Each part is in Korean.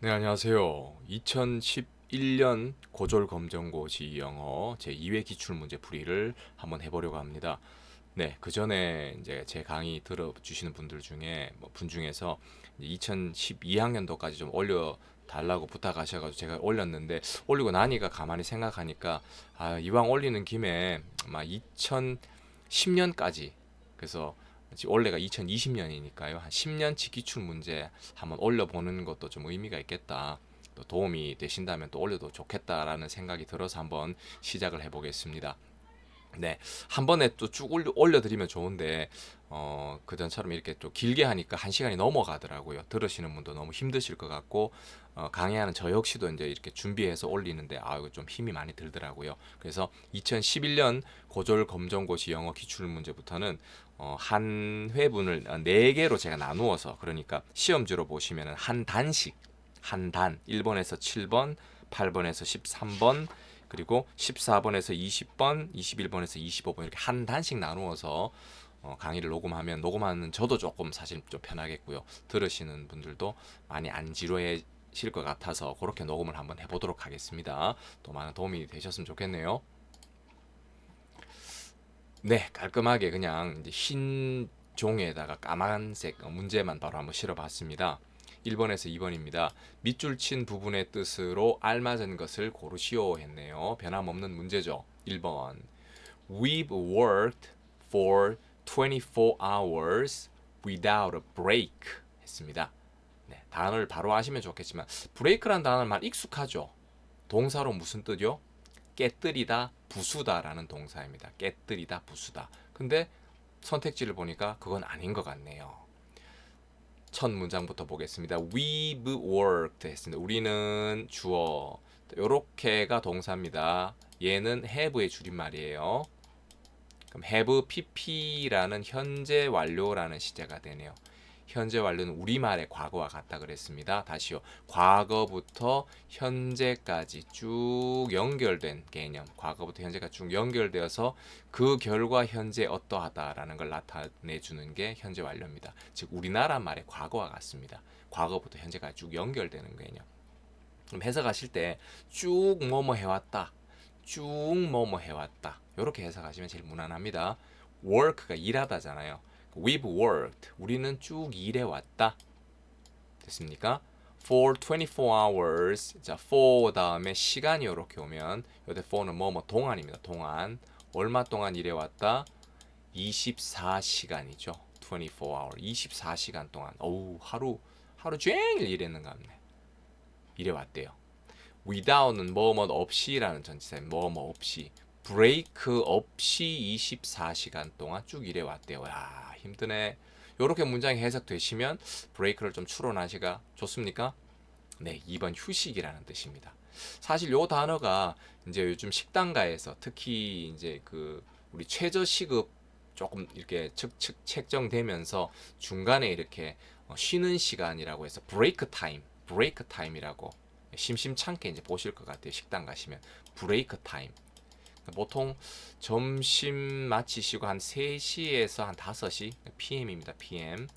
네, 안녕하세요. 2011년 고졸 검정고시 영어 제 2회 기출 문제 풀이를 한번 해보려고 합니다. 네, 그 전에 이제 제 강의 들어주시는 분들 중에 뭐 분 중에서 2012학년도까지 좀 올려 달라고 부탁하셔가지고 제가 올렸는데 올리고 나니까 가만히 생각하니까 아, 이왕 올리는 김에 아마 2010년까지 그래서 올해가 2020년이니까요. 한 10년치 기출 문제 한번 올려보는 것도 좀 의미가 있겠다. 또 도움이 되신다면 또 올려도 좋겠다라는 생각이 들어서 한번 시작을 해보겠습니다. 네, 한 번에 또 쭉 올려, 올려드리면 좋은데 어, 그전처럼 이렇게 또 길게 하니까 한 시간이 넘어가더라고요. 들으시는 분도 너무 힘드실 것 같고 어, 강의하는 저 역시도 이제 이렇게 준비해서 올리는데 아 이거 좀 힘이 많이 들더라고요. 그래서 2011년 고졸 검정고시 영어 기출 문제부터는 어, 한 회분을 어, 네 개로 제가 나누어서 그러니까 시험지로 보시면은 한 단씩 한 단 1번에서 7번, 8번에서 13번 그리고 14번에서 20번, 21번에서 25번 이렇게 한 단씩 나누어서 어, 강의를 녹음하면 녹음하는 저도 조금 사실 좀 편하겠고요. 들으시는 분들도 많이 안 지루해 질것 같아서 그렇게 녹음을 한번 해보도록 하겠습니다. 또 많은 도움이 되셨으면 좋겠네요. 네, 깔끔하게 그냥 흰 종에다가 까만색 문제만 바로 한번 실어봤습니다. 1번에서 2번입니다. 밑줄 친 부분의 뜻으로 알맞은 것을 고르시오 했네요. 변함없는 문제죠. 1번. We've worked for 24 hours without a break 했습니다. 네, 단어를 바로 아시면 좋겠지만 브레이크란 단어는 말 익숙하죠. 동사로 무슨 뜻이요? 깨뜨리다, 부수다라는 동사입니다. 깨뜨리다, 부수다. 근데 선택지를 보니까 그건 아닌 것 같네요. 첫 문장부터 보겠습니다. We've worked 했습니다. 우리는 주어. 요렇게가 동사입니다. 얘는 have의 줄임말이에요. 그럼 have pp라는 현재 완료라는 시제가 되네요. 현재 완료는 우리말의 과거와 같다 그랬습니다. 다시요. 과거부터 현재까지 쭉 연결된 개념. 과거부터 현재까지 쭉 연결되어서 그 결과 현재 어떠하다라는 걸 나타내 주는 게 현재 완료입니다. 즉 우리나라 말의 과거와 같습니다. 과거부터 현재까지 쭉 연결되는 개념. 그럼 해석하실 때 쭉 뭐뭐 해왔다. 쭉 뭐뭐 해왔다. 이렇게 해석하시면 제일 무난합니다. work가 일하다잖아요. We've worked. 우리는 쭉 일해 왔다. 됐습니까? For 24 hours. 자, for 다음에 시간이 이렇게 오면 여기 for는 뭐 뭐 동안입니다. 동안. 얼마 동안 일해 왔다? 24시간이죠. 24 hour. 24시간 동안. 어우, 하루 하루 종일 일했는가 보네. 일해 왔대요. without는 뭐 뭐 없이라는 전치사입니다. 뭐뭐 없이. 브레이크 없이 24시간 동안 쭉 일해 왔대요. 야, 힘드네. 요렇게 문장이 해석되시면 브레이크를 좀 추론하시가 좋습니까? 네, 2번 휴식이라는 뜻입니다. 사실 요 단어가 이제 요즘 식당가에서 특히 이제 그 우리 최저 시급 조금 이렇게 측측 책정되면서 중간에 이렇게 어, 쉬는 시간이라고 해서 브레이크 타임, 브레이크 타임이라고 심심찮게 이제 보실 것 같아요. 식당 가시면 브레이크 타임. 보통 점심 마치시고 한 3시에서 한 5시 PM입니다. PM.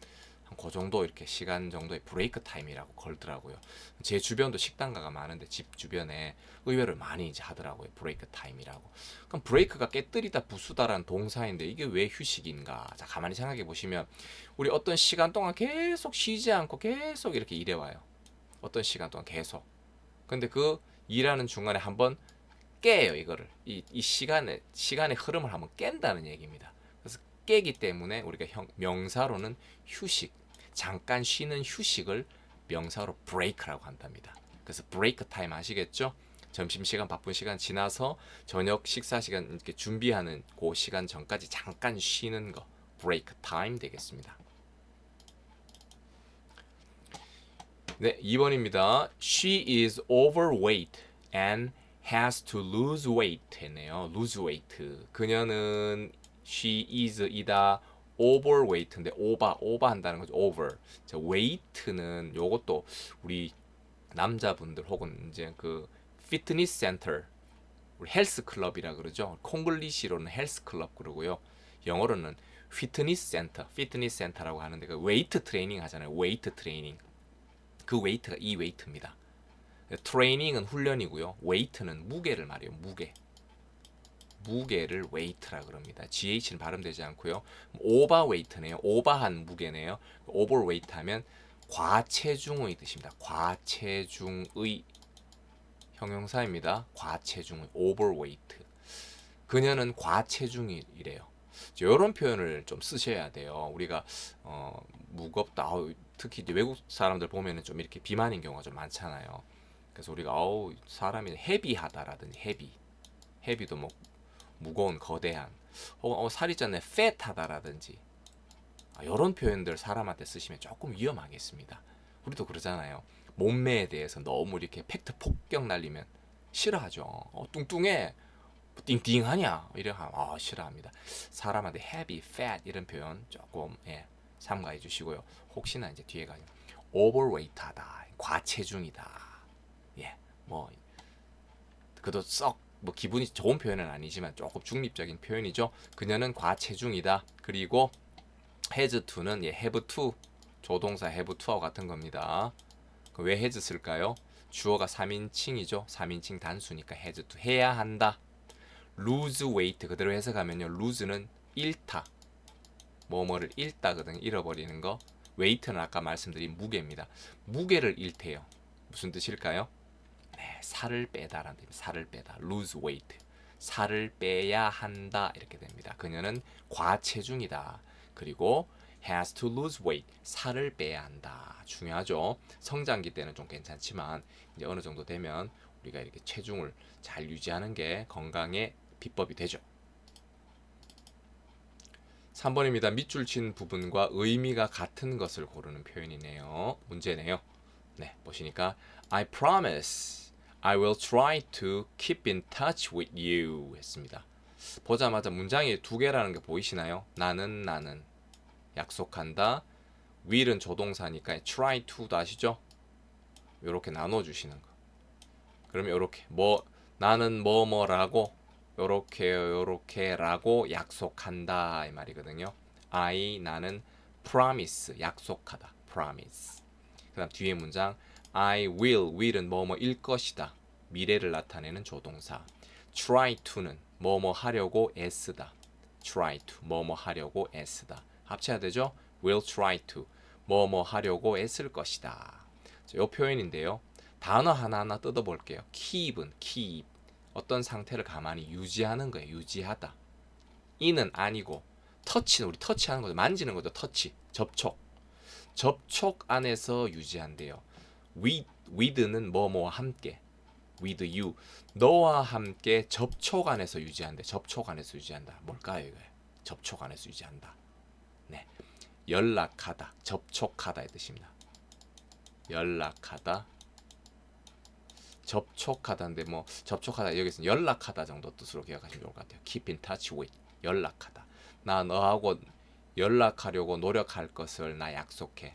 그 정도 이렇게 시간 정도의 브레이크 타임이라고 걸더라고요. 제 주변도 식당가가 많은데 집 주변에 의외로 많이 이제 하더라고요. 브레이크 타임이라고. 그럼 브레이크가 깨뜨리다 부수다라는 동사인데 이게 왜 휴식인가? 자, 가만히 생각해 보시면 우리 어떤 시간 동안 계속 쉬지 않고 계속 이렇게 일해 와요. 어떤 시간 동안 계속. 근데 그 일하는 중간에 한번 깨요 이거를 이, 이 시간의 시간의 흐름을 한번 깬다는 얘기입니다. 그래서 깨기 때문에 우리가 형, 명사로는 휴식 잠깐 쉬는 휴식을 명사로 브레이크라고 한답니다. 그래서 브레이크 타임 아시겠죠? 점심 시간 바쁜 시간 지나서 저녁 식사 시간 이렇게 준비하는 그 시간 전까지 잠깐 쉬는 거 브레이크 타임 되겠습니다. 네, 2번입니다. She is overweight and has to lose weight 했네요. lose weight. 그녀는 she is 이다 overweight인데 over over 한다는 거죠. over. 자, weight는 요것도 우리 남자분들 혹은 이제 그 피트니스 센터 우리 헬스 클럽이라 그러죠. 콩글리시로는 헬스 클럽 그러고요. 영어로는 피트니스 센터, 피트니스 센터라고 하는데 그 웨이트 트레이닝 하잖아요. 웨이트 트레이닝. 그 웨이트가 이 웨이트입니다. 트레이닝은 훈련이고요. 웨이트는 무게를 말해요. 무게. 무게를 웨이트라 그럽니다. GH는 발음되지 않고요. 오버 웨이트네요. 오버한 무게네요. 오버 웨이트 하면 과체중의 뜻입니다. 과체중의 형용사입니다. 과체중의 overweight. 그녀는 과체중이래요. 이런 표현을 좀 쓰셔야 돼요. 우리가 어, 무겁다. 특히 외국 사람들 보면은 좀 이렇게 비만인 경우가 좀 많잖아요. 그래서 우리가 어우 사람이 헤비하다라든지 헤비, 헤비도 뭐 무거운 거대한, 혹은 어, 살이 쪘네 팻하다라든지 아, 이런 표현들 사람한테 쓰시면 조금 위험하겠습니다. 우리도 그러잖아요. 몸매에 대해서 너무 이렇게 팩트 폭격 날리면 싫어하죠. 어, 뚱뚱해, 띵띵하냐 이래 하면 아, 싫어합니다. 사람한테 heavy, fat 이런 표현 조금 예, 삼가해 주시고요. 혹시나 이제 뒤에 가면 overweight하다, 과체중이다. 예, 뭐 그도 썩 뭐 기분이 좋은 표현은 아니지만 조금 중립적인 표현이죠. 그녀는 과체중이다. 그리고 has to는 예, have to 조동사 have to와 같은 겁니다. 그왜 has 쓸까요? 주어가 3인칭이죠. 3인칭 단수니까 has to 해야 한다. lose weight 그대로 해석하면요. lose는 잃다. 뭐뭐를 잃다거든 잃어버리는 거. weight는 아까 말씀드린 무게입니다. 무게를 잃대요. 무슨 뜻일까요? 네, 살을 빼다라는 뜻입니다. 살을 빼다. lose weight. 살을 빼야 한다 이렇게 됩니다. 그녀는 과체중이다. 그리고 has to lose weight. 살을 빼야 한다. 중요하죠. 성장기 때는 좀 괜찮지만 이제 어느 정도 되면 우리가 이렇게 체중을 잘 유지하는 게 건강의 비법이 되죠. 3번입니다. 밑줄 친 부분과 의미가 같은 것을 고르는 표현이네요. 문제네요. 네, 보시니까 I promise I will try to keep in touch with you 했습니다. 보자마자 문장이 두 개라는 게 보이시나요? 나는 나는 약속한다. will은 조동사니까 try to도 아시죠? 이렇게 나눠 주시는 거. 그러면 이렇게 뭐 나는 뭐 뭐라고 요렇게 요렇게라고 약속한다 이 말이거든요. I 나는 promise 약속하다. promise. 그다음 뒤에 문장 I will will은 뭐뭐일 것이다. 미래를 나타내는 조동사. try to는 뭐뭐 하려고 애쓰다. try to 뭐뭐 하려고 애쓰다. 합쳐야 되죠? will try to 뭐뭐 하려고 애쓸 것이다. 이 표현인데요. 단어 하나하나 뜯어볼게요. keep은 keep 어떤 상태를 가만히 유지하는 거예요. 유지하다. 이는 아니고 터치는 우리 터치하는 거죠. 만지는 거죠. 터치 접촉 접촉 안에서 유지한대요. With with는 뭐 뭐와 함께 with you 너와 함께 접촉 안에서 유지한대. 접촉 안에서 유지한다. 뭘까요 이거? 접촉 안에서 유지한다. 네, 연락하다, 접촉하다의 뜻입니다. 연락하다, 접촉하다인데 뭐 접촉하다 여기서 연락하다 정도 뜻으로 기억하시면 좋을 것 같아요. Keep in touch with 연락하다. 나 너하고 연락하려고 노력할 것을 나 약속해.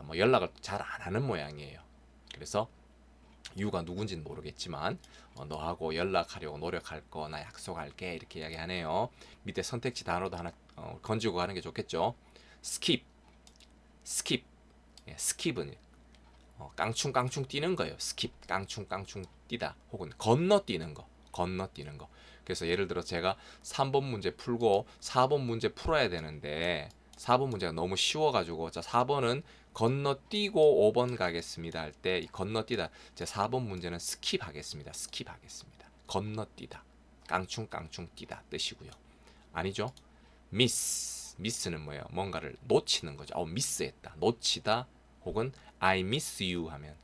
아, 뭐 연락을 잘 안 하는 모양이에요. 그래서 유가 누군지는 모르겠지만 어, 너하고 연락하려고 노력할 거나 약속할게 이렇게 이야기하네요. 밑에 선택지 단어도 하나 어, 건지고 가는 게 좋겠죠. skip, skip, 예, skip은 어, 깡충깡충 뛰는 거예요. skip, 깡충깡충 뛰다 혹은 건너뛰는 거, 건너뛰는 거. 그래서 예를 들어 제가 3번 문제 풀고 4번 문제 풀어야 되는데 4번 문제가 너무 쉬워가지고 자 4번은 건너뛰고 5번 가겠습니다 할때 건너뛰다 제 4번 문제는 스킵 하겠습니다. 스킵 하겠습니다. 건너뛰다. 깡충깡충 뛰다 뜻이고요. 아니죠? 미스 미스는 뭐예요? 뭔가를 놓치는 거죠. 어 미스했다. 놓치다 혹은 I miss you 하면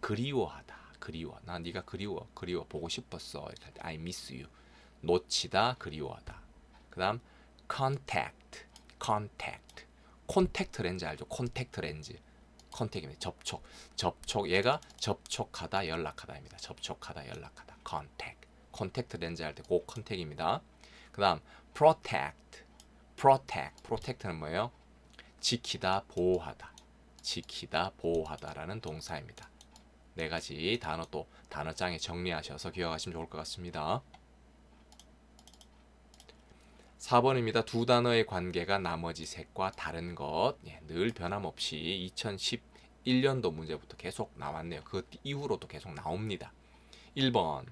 그리워하다. 그리워. 나 네가 그리워 그리워 보고 싶었어. 이렇게 할 때 I miss you. 놓치다 그리워하다. 그다음 contact. contact 콘택트 렌즈 알죠? 콘택트 렌즈. 컨택입니다. 접촉. 접촉. 얘가 접촉하다, 연락하다입니다. 접촉하다, 연락하다. contact. 콘택트 렌즈 할때꼭 컨택입니다. 그다음 protect. protect. protect는 뭐예요? 지키다, 보호하다. 지키다, 보호하다라는 동사입니다. 네 가지 단어 또 단어장에 정리하셔서 기억하시면 좋을 것 같습니다. 4번입니다. 두 단어의 관계가 나머지 색과 다른 것. 예, 늘 변함없이 2001년도 문제부터 계속 나왔네요. 그 이후로도 계속 나옵니다. 1번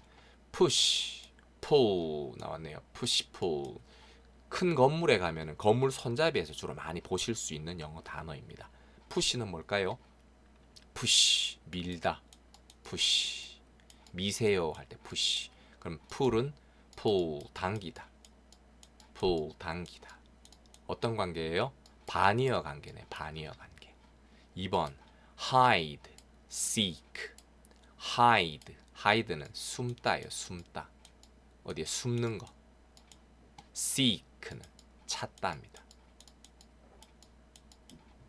push, pull 나왔네요. push, pull. 큰 건물에 가면은 건물 손잡이에서 주로 많이 보실 수 있는 영어 단어입니다. push는 뭘까요? push 밀다. push 미세요 할 때 push. 그럼 pull은 pull 당기다. Pull 당기다. 어떤 관계예요? 반이어 관계네. 반이어 관계. 2번 hide, seek. hide. hide는 숨다예요. 숨다. 어디에 숨는 거. seek는 찾다입니다.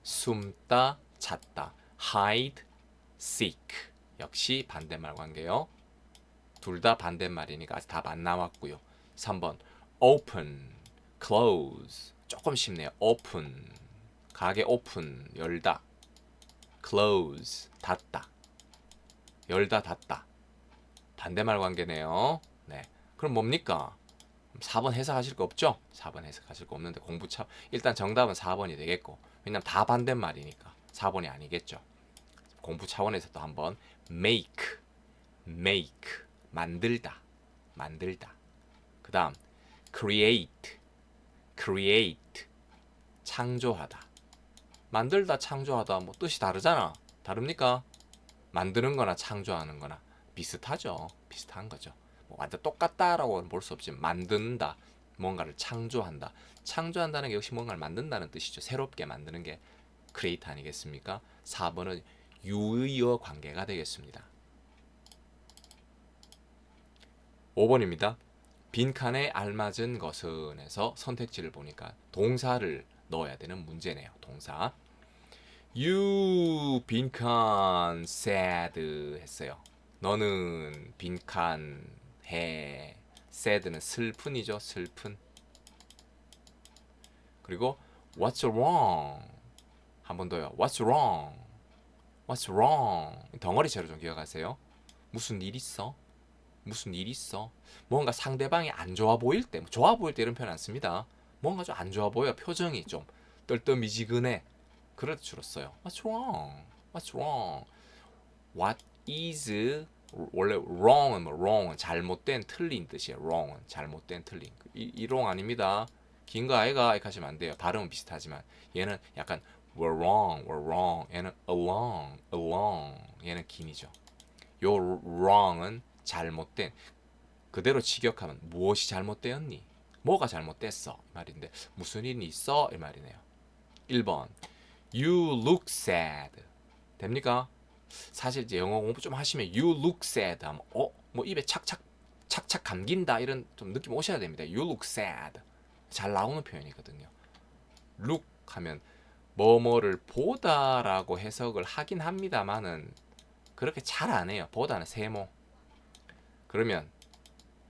숨다, 찾다. hide, seek. 역시 반대말 관계요. 둘 다 반대말이니까 아직 답 안 나왔고요. 3번 open, close. 조금 쉽네요. open. 가게 오픈, 열다. close, 닫다. 열다, 닫다. 반대말 관계네요. 네. 그럼 뭡니까? 4번 해석하실 거 없죠? 4번 해석하실 거 없는데 공부 차 일단 정답은 4번이 되겠고 왜냐면 다 반대말이니까 4번이 아니겠죠. 공부 차원에서 또 한번 make, make 만들다, 만들다. 그다음 create, create 창조하다. 만들다, 창조하다 뭐 뜻이 다르잖아. 다릅니까? 만드는 거나 창조하는 거나 비슷하죠. 비슷한 거죠. 뭐 완전 똑같다라고는 볼 수 없지만 만든다. 뭔가를 창조한다. 창조한다는 게 역시 뭔가를 만든다는 뜻이죠. 새롭게 만드는 게 크리에이트 아니겠습니까? 4번은 유의어 관계가 되겠습니다. 5번입니다. 빈칸에 알맞은 것은에서 선택지를 보니까 동사를 넣어야 되는 문제네요. 동사. You 빈칸 sad 했어요. 너는 빈칸 해. sad는 슬픈이죠. 슬픈. 그리고 what's wrong? 한 번 더요. what's wrong? what's wrong? 덩어리체로 좀 기억하세요. 무슨 일 있어? 무슨 일 있어? 뭔가 상대방이 안 좋아 보일 때, 뭐 좋아 보일 때 이런 표현 안 씁니다. 뭔가 좀 안 좋아 보여. 표정이 좀 떨떠미지근해. 그럴 때 주로 써요. What's wrong? What's wrong? What is 원래 wrong은 뭐 wrong은 잘못된 틀린 뜻이에요. wrong은 잘못된 틀린. 이, 이 wrong 아닙니다. 긴 거 아이가 이렇게 하시면 안 돼요. 발음은 비슷하지만 얘는 약간 we're wrong, we're wrong. 얘는 along, along. 얘는 긴이죠. 요 wrong은 잘못된 그대로 직역하면 무엇이 잘못되었니? 뭐가 잘못됐어? 이 말인데 무슨 일이 있어? 이 말이네요. 1번 You look sad. 됩니까? 사실 이제 영어 공부 좀 하시면 you look sad 하면 어? 뭐 입에 착착 착착 감긴다 이런 좀 느낌 오셔야 됩니다. You look sad. 잘 나오는 표현이거든요. look 하면 뭐뭐를 보다라고 해석을 하긴 합니다만은 그렇게 잘 안 해요. 보다는 세모. 그러면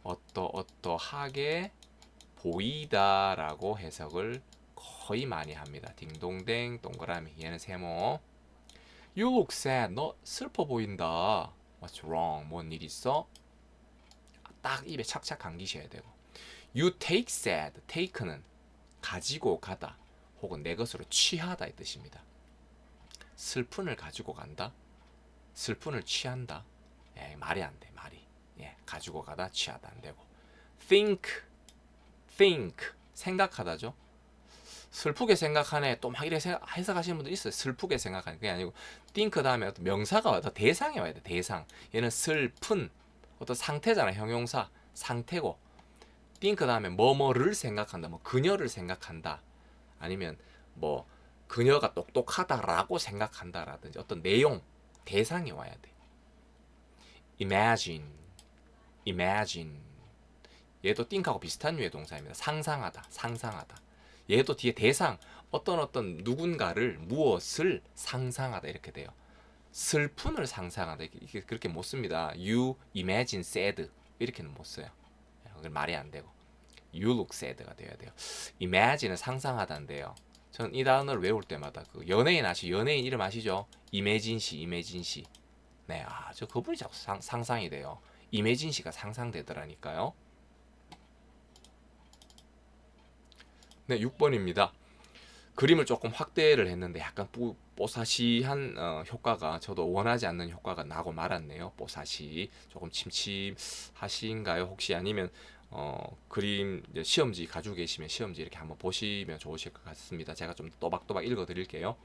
어떠 어떠하게 보이다라고 해석을 거의 많이 합니다. 딩동댕 동그라미 얘는 세모. You look sad. 너 슬퍼 보인다. What's wrong? 뭔 일 있어? 딱 입에 착착 감기셔야 되고. You take sad. take는 가지고 가다 혹은 내 것으로 취하다 이 뜻입니다. 슬픈을 가지고 간다. 슬픈을 취한다. 예, 말이 안 돼. 말이. 예, 가지고 가다 취하다 안 되고. think think 생각하다죠. 슬프게 생각하네 또 막 이래 해석하시는 분들 있어요. 슬프게 생각하는 게 아니고 think 다음에 어떤 명사가 돼. 대상이 와야 돼. 대상. 얘는 슬픈 어떤 상태잖아. 형용사 상태고 think 다음에 뭐뭐를 생각한다. 뭐 그녀를 생각한다. 아니면 뭐 그녀가 똑똑하다라고 생각한다라든지 어떤 내용 대상이 와야 돼. imagine imagine 얘도 think하고 비슷한 유의 동사입니다. 상상하다, 상상하다. 얘도 뒤에 대상 어떤 어떤 누군가를 무엇을 상상하다 이렇게 돼요. 슬픈을 상상하다 이게 그렇게 못 씁니다. You imagine sad 이렇게는 못 써요. 그건 말이 안 되고 You look sad가 돼야 돼요. Imagine은 상상하다인데요. 저는 이 단어를 외울 때마다 그 연예인 아시 연예인 이름 아시죠? 이매진 씨, 이매진 씨. 네, 아, 저 그분이 자꾸 상, 상상이 돼요. 이매진 씨가 상상되더라니까요. 네, 6번입니다. 그림을 조금 확대를 했는데 약간 뽀, 뽀사시한 어, 효과가 저도 원하지 않는 효과가 나고 말았네요. 뽀사시 조금 침침하신가요? 혹시 아니면 어, 그림 시험지 가지고 계시면 시험지 이렇게 한번 보시면 좋으실 것 같습니다. 제가 좀 또박또박 읽어드릴게요.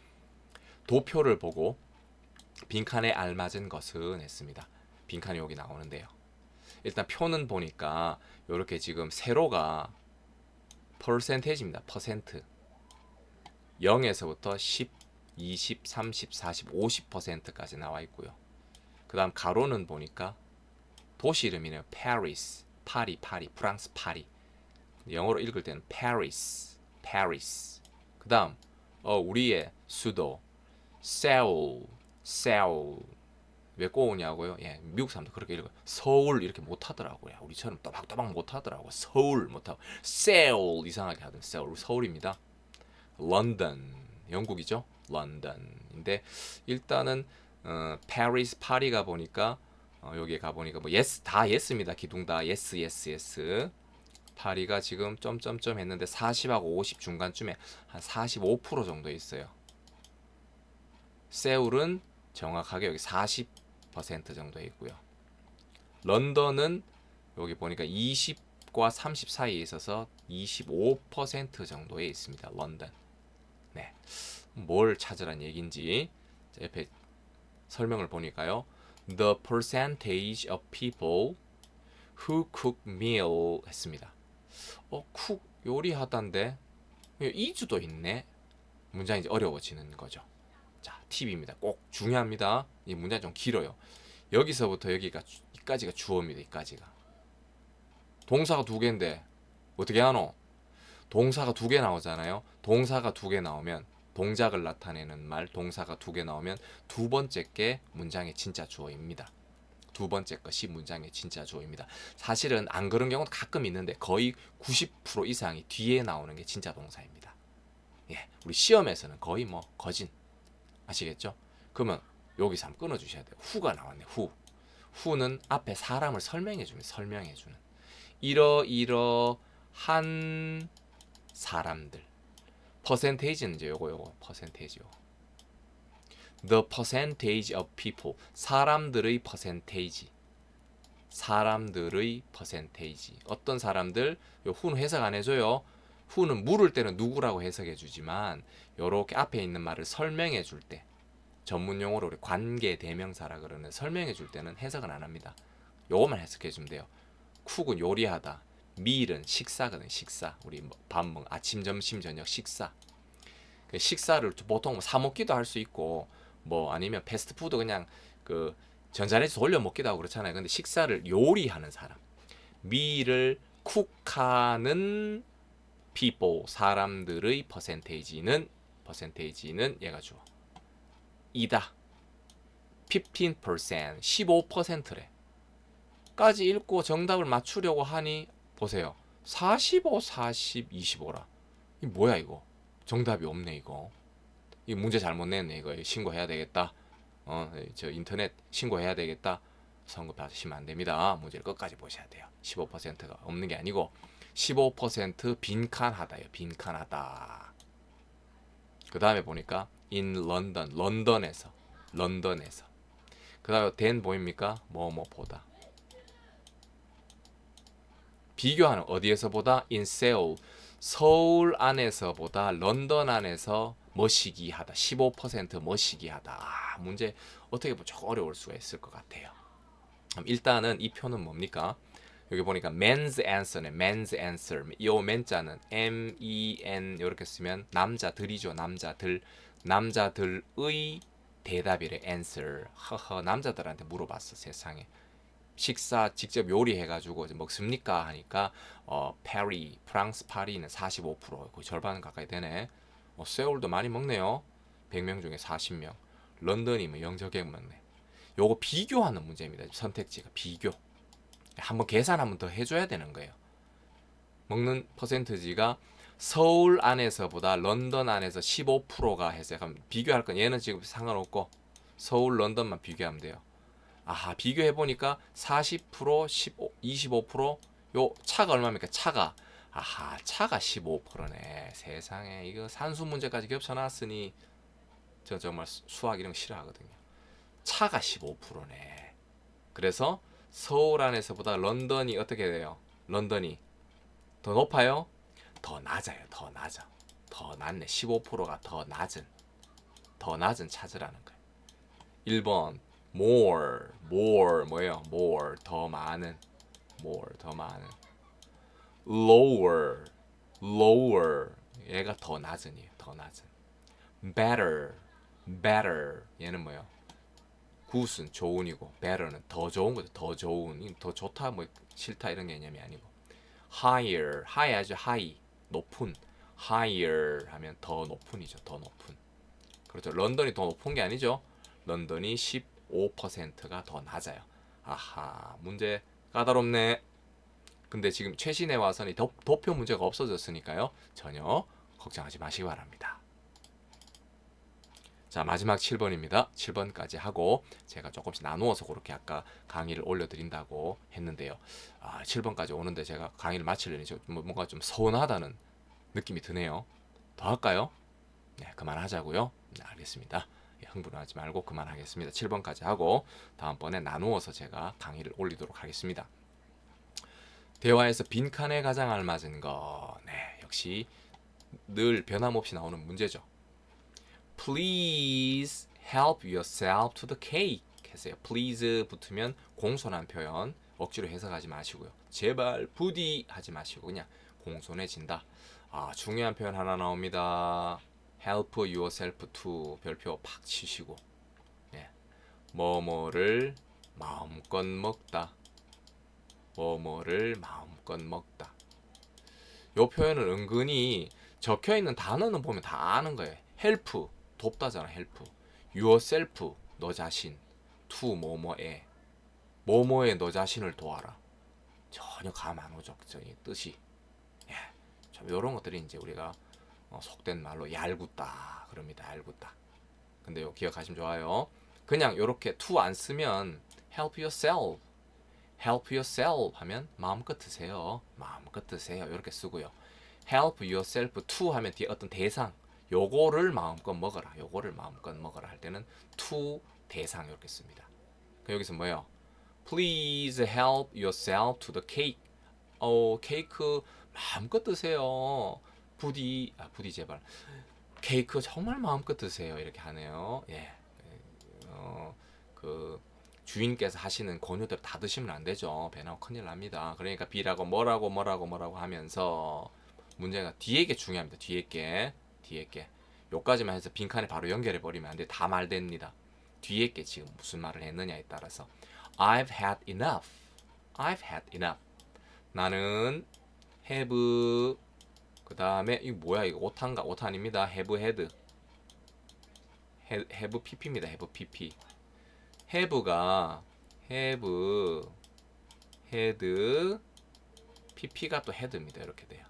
도표를 보고 빈칸에 알맞은 것은 했습니다. 빈칸이 여기 나오는데요. 일단 표는 보니까 이렇게 지금 세로가 퍼센테이지입니다. 퍼센트 0에서부터 10, 20, 30, 40, 50%까지 나와 있고요. 그 다음 가로는 보니까 도시 이름이네요. 파리스, 파리, 파리, 프랑스 파리. 영어로 읽을 때는 파리스, 파리스. 그 다음 어, 우리의 수도 세울, 세울. 왜 꼬우냐고요? 예, 미국 사람도 그렇게 읽어요. 서울 이렇게 못 하더라고요. 우리처럼 또박또박 못 하더라고. 서울 못 하고 세울 이상하게 하던 세울 서울입니다. 런던 영국이죠. 런던인데 일단은 어, 파리스 파리가 보니까 어, 여기에 가 보니까 뭐 예스 다 예스입니다. 기둥 다 예스 예스 예스. 파리가 지금 점점점 했는데 40하고 50 중간쯤에 한 45% 정도 있어요. 세울은 정확하게 여기 40% 정도 있고요. 런던은 여기 보니까 20과 30 사이에 있어서 25% 정도에 있습니다. 런던. 네. 뭘 찾으란 얘기인지 자, 옆에 설명을 보니까요. The percentage of people who cook meal 했습니다. 어, 쿡 요리하다인데 이주도 있네. 문장이 어려워지는 거죠. 자, 팁입니다. 꼭 중요합니다. 이 문장이 좀 길어요. 여기서부터 여기가 주- 이까지가 주어입니다. 이까지가. 동사가 두 개인데 어떻게 하노? 동사가 두 개 나오잖아요. 동사가 두 개 나오면 동작을 나타내는 말 동사가 두 개 나오면 두 번째 게 문장의 진짜 주어입니다. 두 번째 것이 문장의 진짜 주어입니다. 사실은 안 그런 경우도 가끔 있는데 거의 90% 이상이 뒤에 나오는 게 진짜 동사입니다. 예, 우리 시험에서는 거의 뭐 거진 아시겠죠? 그러면 여기서 한번 끊어 주셔야 돼요. 후가 나왔네. 후. 후는 앞에 사람을 설명해 주면 설명해 주는 이러이러한 사람들. 퍼센테이지는 이제 요거 요거 퍼센테이지 요. The percentage of people 사람들의 퍼센테이지 사람들의 퍼센테이지 어떤 사람들 요 후는 해석 안 해줘요 후는 물을 때는 누구라고 해석해 주지만 요렇게 앞에 있는 말을 설명해 줄 때 전문 용어로 우리 관계 대명사라 그러는 설명해 줄 때는 해석은 안 합니다. 요것만 해석해 주면 돼요. 쿡은 요리하다 밀은 식사거든 식사. 우리 뭐밥 먹, 아침 점심 저녁 식사. 그 식사를 보통 사 먹기도 할 수 있고 뭐 아니면 패스트푸드 그냥 그 전자레인지 돌려 먹기도 하고 그렇잖아요. 근데 식사를 요리하는 사람. 밀을 쿡하는 people 사람들의 퍼센테이지는 퍼센테이지는 얘가 주어 이다 15% 15%래 까지 읽고 정답을 맞추려고 하니 보세요. 45, 40, 25라. 이 뭐야 이거? 정답이 없네 이거. 이 문제 잘못 냈네 이거. 신고해야 되겠다. 어, 저 인터넷 신고해야 되겠다. 선거 받으시면 안 됩니다. 문제를 끝까지 보셔야 돼요. 15%가 없는 게 아니고 15% 빈칸하다요. 빈칸하다. 그 다음에 보니까 in London, 런던에서, 런던에서. 그 다음에 then 보입니까? 뭐뭐 보다. 비교하는 어디에서 보다 in Seoul 서울 안에서 보다 런던 안에서 머시기 하다 15% 머시기 하다 아, 문제 어떻게 보면 조금 어려울 수가 있을 것 같아요 그럼 일단은 이 표는 뭡니까 여기 보니까 men's answer네 men's answer 요 men자는 M E N 이렇게 쓰면 남자들이죠 남자들 남자들의 대답이래 answer 허허 남자들한테 물어봤어 세상에 식사 직접 요리해가지고 먹습니까 하니까 어 파리 프랑스 파리는 45% 거의 절반 가까이 되네. 어, 세울도 많이 먹네요. 100명 중에 40명. 런던이 뭐 영적액 먹네. 요거 비교하는 문제입니다. 선택지가 비교. 한번 계산 한번 더 해줘야 되는 거예요. 먹는 퍼센트지가 서울 안에서보다 런던 안에서 15%가 해서 그럼 비교할 건 얘는 지금 상관없고 서울 런던만 비교하면 돼요. 아하 비교해 보니까 40% 15 25%요 차가 얼마입니까? 차가 아하, 차가 15%네. 세상에 이거 산수 문제까지 겹쳐놨으니 저 정말 수- 수학 이런 거 싫어하거든요. 차가 15%네. 그래서 서울 안에서보다 런던이 어떻게 돼요? 런던이 더 높아요? 더 낮아요. 더 낮아. 더 낮네. 15%가 더 낮은 더 낮은 찾으라는 거예요. 1번 more more 뭐예요? more 더 많은 more 더 많은 lower lower 얘가 더 낮은이에요. 더 낮은 better better 얘는 뭐예요? 굿은 좋은이고 better는 더 좋은 거죠. 더 좋은 이더 좋다 뭐 싫다 이런 개념이 아니고 higher high 아주 high 높은 higher 하면 더 높은이죠. 더 높은 그렇죠. 런던이 더 높은 게 아니죠. 런던이 15%가 더 낮아요. 아하 문제 까다롭네. 근데 지금 최신에 와서는 도, 도표 문제가 없어졌으니까요. 전혀 걱정하지 마시기 바랍니다. 자 마지막 7번입니다. 7번까지 하고 제가 조금씩 나누어서 그렇게 아까 강의를 올려드린다고 했는데요. 아 7번까지 오는데 제가 강의를 마치려니 좀 뭐- 뭔가 좀 서운하다는 느낌이 드네요. 더 할까요? 네 그만하자고요. 네 알겠습니다. 예, 흥분하지 말고 그만하겠습니다. 7번까지 하고 다음번에 나누어서 제가 강의를 올리도록 하겠습니다. 대화에서 빈칸에 가장 알맞은 거. 네, 역시 늘 변함없이 나오는 문제죠. Please help yourself to the cake. 했어요. Please 붙으면 공손한 표현 억지로 해석하지 마시고요. 제발 부디 하지 마시고 그냥 공손해진다. 아 중요한 표현 하나 나옵니다. Help yourself to 별표 팍 치시고 예. 뭐뭐를 마음껏 먹다. 뭐뭐를 마음껏 먹다. 요 표현은 은근히 적혀 있는 단어는 보면 다 아는 거예요. help 돕다잖아. help. yourself 너 자신. to 뭐뭐에 뭐뭐에 너 자신을 도와라. 전혀 감 안 오죠. 그죠? 이 뜻이. 예. 좀 요런 것들이 이제 우리가 어, 속된 말로 얄궂다 그럽니다. 얄궂다. 근데 요 기억하시면 좋아요. 그냥 요렇게 to 안 쓰면 help yourself help yourself 하면 마음껏 드세요. 마음껏 드세요. 이렇게 쓰고요. help yourself to 하면 뒤에 어떤 대상 요거를 마음껏 먹어라. 요거를 마음껏 먹어라 할 때는 to 대상 이렇게 씁니다. 그 여기서 뭐예요? Please help yourself to the cake. 어, 케이크 마음껏 드세요. 부디 아 부디 제발. 케이크 정말 마음껏 드세요. 이렇게 하네요. 예. 어, 그 주인께서 하시는 권유대로 다 드시면 안 되죠. 배 나고 큰일 납니다. 그러니까 비라고 뭐라고 뭐라고 뭐라고 하면서 문제가 뒤에 게 중요합니다. 뒤에 게 뒤에 게 요까지만 해서 빈칸에 바로 연결해 버리면 안 돼. 다 말됩니다. 뒤에 게 지금 무슨 말을 했느냐에 따라서 I've had enough. I've had enough. 나는 have 그 다음에 이 뭐야 이거 오탄가 오탄입니다. have had have, pp입니다. have pp have가 have had pp가 또 had입니다. 이렇게 돼요.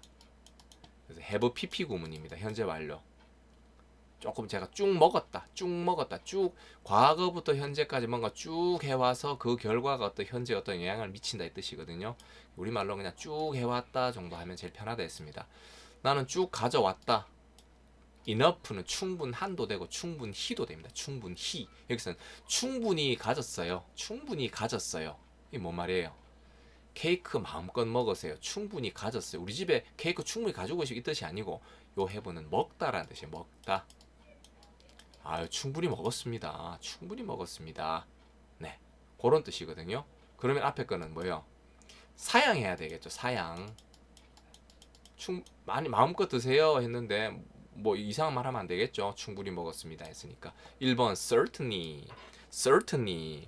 그래서 have pp 구문입니다. 현재 완료. 조금 제가 쭉 먹었다, 쭉 먹었다, 쭉 과거부터 현재까지 뭔가 쭉 해와서 그 결과가 어떤 현재 어떤 영향을 미친다 이 뜻이거든요. 우리 말로 그냥 쭉 해왔다 정도 하면 제일 편하다 했습니다. 나는 쭉 가져왔다. enough는 충분한도 되고 충분히도 됩니다. 충분히 여기서는 충분히 가졌어요. 충분히 가졌어요. 이게 뭔 말이에요? 케이크 마음껏 먹으세요. 충분히 가졌어요. 우리 집에 케이크 충분히 가지고 오시고 이 뜻이 아니고 요 해부는 먹다라는 뜻이에요. 먹다. 아유 충분히 먹었습니다. 충분히 먹었습니다. 네 그런 뜻이거든요. 그러면 앞에 거는 뭐예요? 사양해야 되겠죠. 사양. 충 많이 마음껏 드세요 했는데 뭐 이상한 말 하면 안 되겠죠. 충분히 먹었습니다 했으니까. 1번 certainly. certainly.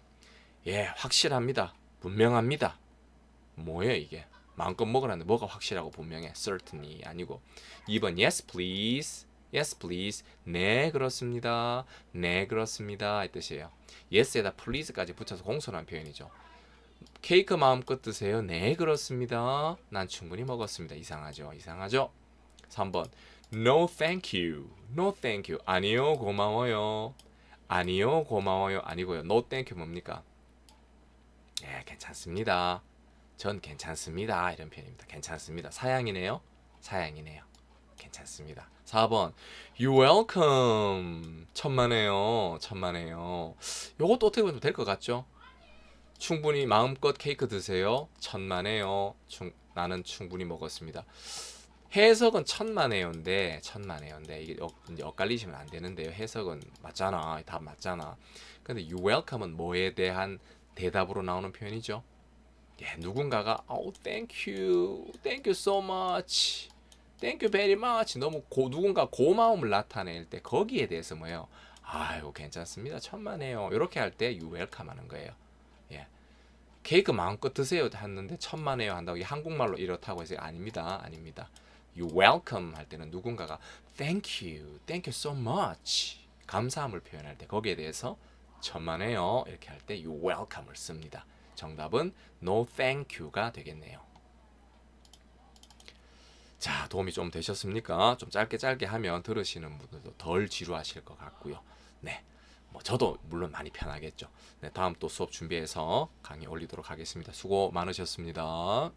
예, 확실합니다. 분명합니다. 뭐예요, 이게? 마음껏 먹으라는데 뭐가 확실하고 분명해? certainly 아니고. 2번 yes please. yes please. 네, 그렇습니다. 네, 그렇습니다. 이 뜻이에요. yes에다 please까지 붙여서 공손한 표현이죠. 케이크 마음껏 드세요. 네, 그렇습니다. 난 충분히 먹었습니다. 이상하죠? 이상하죠? 3번. No, thank you. No, thank you. 아니요, 고마워요. 아니요, 고마워요. 아니고요. No, thank you 뭡니까? 예, 괜찮습니다. 전 괜찮습니다. 이런 표현입니다. 괜찮습니다. 사양이네요. 사양이네요. 괜찮습니다. 4번 You welcome. 천만에요. 천만에요. 요것도 어떻게 보면 될 것 같죠? 충분히 마음껏 케이크 드세요. 천만에요. 충, 나는 충분히 먹었습니다. 해석은 천만에요인데 천만에요인데 이게 엇, 이제 엇갈리시면 안 되는데요. 해석은 맞잖아. 답 맞잖아. 근데 you welcome은 뭐에 대한 대답으로 나오는 표현이죠. 예, 누군가가 oh thank you, thank you so much, thank you very much 너무 고, 누군가 고마움을 나타낼 때 거기에 대해서 뭐예요? 아유 괜찮습니다, 천만에요. 이렇게 할 때 you welcome 하는 거예요. 예, 케이크 마음껏 드세요 했는데 천만에요 한다고 이 한국말로 이렇다고 해서 아닙니다, 아닙니다. you welcome 할 때는 누군가가 thank you, thank you so much 감사함을 표현할 때 거기에 대해서 천만에요 이렇게 할 때 you welcome을 씁니다. 정답은 no thank you가 되겠네요. 자, 도움이 좀 되셨습니까? 좀 짧게 짧게 하면 들으시는 분들도 덜 지루하실 것 같고요. 네. 뭐 저도 물론 많이 편하겠죠. 네, 다음 또 수업 준비해서 강의 올리도록 하겠습니다. 수고 많으셨습니다.